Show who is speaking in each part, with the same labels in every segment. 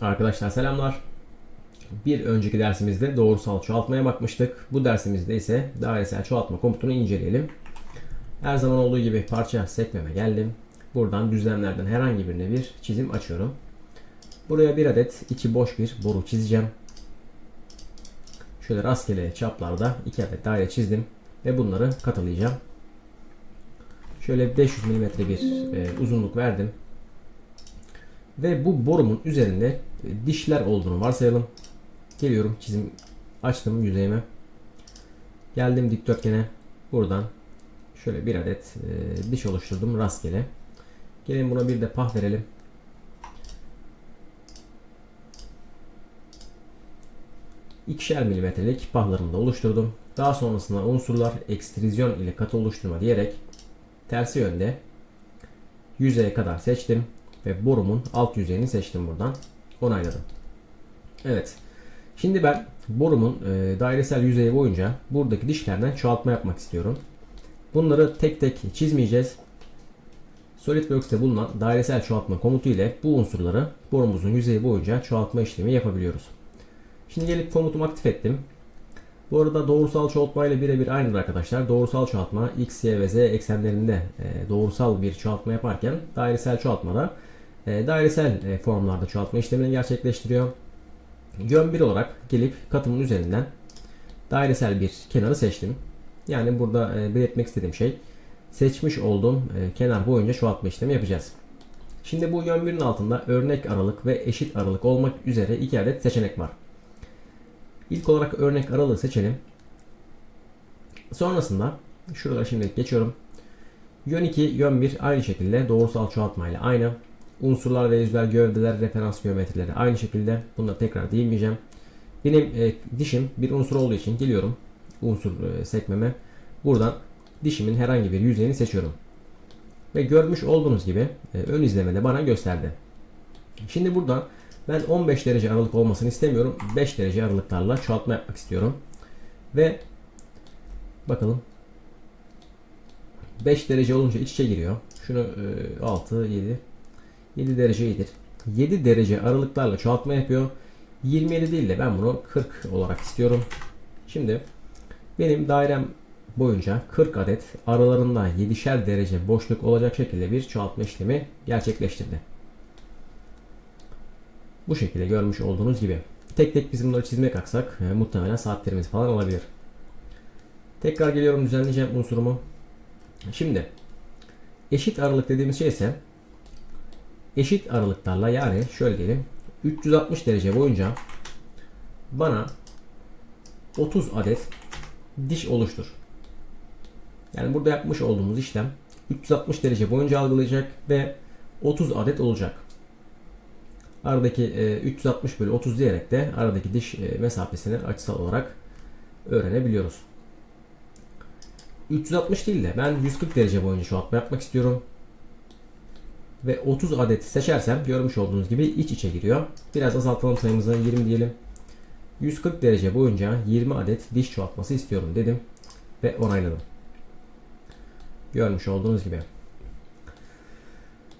Speaker 1: Arkadaşlar selamlar. Bir önceki dersimizde doğrusal çoğaltmaya bakmıştık. Bu dersimizde ise dairesel çoğaltma komutunu inceleyelim. Her zaman olduğu gibi parça sekmeme geldim. Buradan düzlemlerden herhangi birine bir çizim açıyorum. Buraya bir adet içi boş bir boru çizeceğim. Şöyle rastgele çaplarda iki adet daire çizdim ve bunları katılayacağım. Şöyle 500 mm bir e, uzunluk verdim. Ve bu borumun üzerinde e, dişler olduğunu varsayalım. Geliyorum çizim açtım yüzeyime. Geldim dikdörtgene. Buradan şöyle bir adet e, diş oluşturdum rastgele. Gelin buna bir de pah verelim. İkişer milimetrelik pahlarımı da oluşturdum. Daha sonrasında unsurlar ekstrizyon ile katı oluşturma diyerek tersi yönde yüzeye kadar seçtim ve borumun alt yüzeyini seçtim buradan. Onayladım. Evet. Şimdi ben borumun e, dairesel yüzeyi boyunca buradaki dişlerden çoğaltma yapmak istiyorum. Bunları tek tek çizmeyeceğiz. SolidWorks'te bulunan dairesel çoğaltma komutu ile bu unsurları borumuzun yüzeyi boyunca çoğaltma işlemi yapabiliyoruz. Şimdi gelip komutumu aktif ettim. Bu arada doğrusal çoğaltma ile birebir aynıdır arkadaşlar. Doğrusal çoğaltma x, y ve z eksenlerinde e, doğrusal bir çoğaltma yaparken dairesel çoğaltmada e, dairesel e, formlarda çoğaltma işlemini gerçekleştiriyor. Yön 1 olarak gelip katımın üzerinden dairesel bir kenarı seçtim. Yani burada e, belirtmek istediğim şey seçmiş olduğum e, kenar boyunca çoğaltma işlemi yapacağız. Şimdi bu yön 1'in altında örnek aralık ve eşit aralık olmak üzere iki adet seçenek var. İlk olarak örnek aralığı seçelim. Sonrasında şurada şimdilik geçiyorum. Yön 2, yön 1 aynı şekilde doğrusal çoğaltma ile aynı. Unsurlar ve yüzler, gövdeler, referans geometrileri aynı şekilde. Bunları tekrar değinmeyeceğim. Benim e, dişim bir unsur olduğu için geliyorum unsur e, sekmeme. Buradan dişimin herhangi bir yüzeyini seçiyorum. Ve görmüş olduğunuz gibi e, ön izlemede bana gösterdi. Şimdi buradan ben 15 derece aralık olmasını istemiyorum. 5 derece aralıklarla çoğaltma yapmak istiyorum. Ve bakalım 5 derece olunca iç içe giriyor. Şunu e, 6, 7, 7 derece iyidir. 7 derece aralıklarla çoğaltma yapıyor. 27 değil de ben bunu 40 olarak istiyorum. Şimdi benim dairem boyunca 40 adet aralarında 7'şer derece boşluk olacak şekilde bir çoğaltma işlemi gerçekleştirdi. Bu şekilde görmüş olduğunuz gibi. Tek tek biz bunları çizmeye kalksak e, muhtemelen saatlerimiz falan olabilir. Tekrar geliyorum düzenleyeceğim unsurumu. Şimdi eşit aralık dediğimiz şey ise eşit aralıklarla yani şöyle diyelim 360 derece boyunca bana 30 adet diş oluştur. Yani burada yapmış olduğumuz işlem 360 derece boyunca algılayacak ve 30 adet olacak. Aradaki e, 360 bölü 30 diyerek de aradaki diş e, mesafesini açısal olarak öğrenebiliyoruz. 360 değil de ben 140 derece boyunca çoğaltma yapmak istiyorum. Ve 30 adet seçersem görmüş olduğunuz gibi iç içe giriyor. Biraz azaltalım sayımızı 20 diyelim. 140 derece boyunca 20 adet diş çoğaltması istiyorum dedim ve onayladım. Görmüş olduğunuz gibi.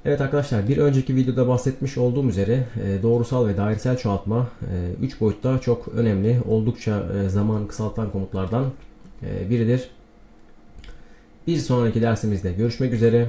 Speaker 1: Evet arkadaşlar bir önceki videoda bahsetmiş olduğum üzere e, doğrusal ve dairesel çoğaltma 3 boyutta çok önemli, oldukça e, zaman kısaltan komutlardan e, biridir. Bir sonraki dersimizde görüşmek üzere.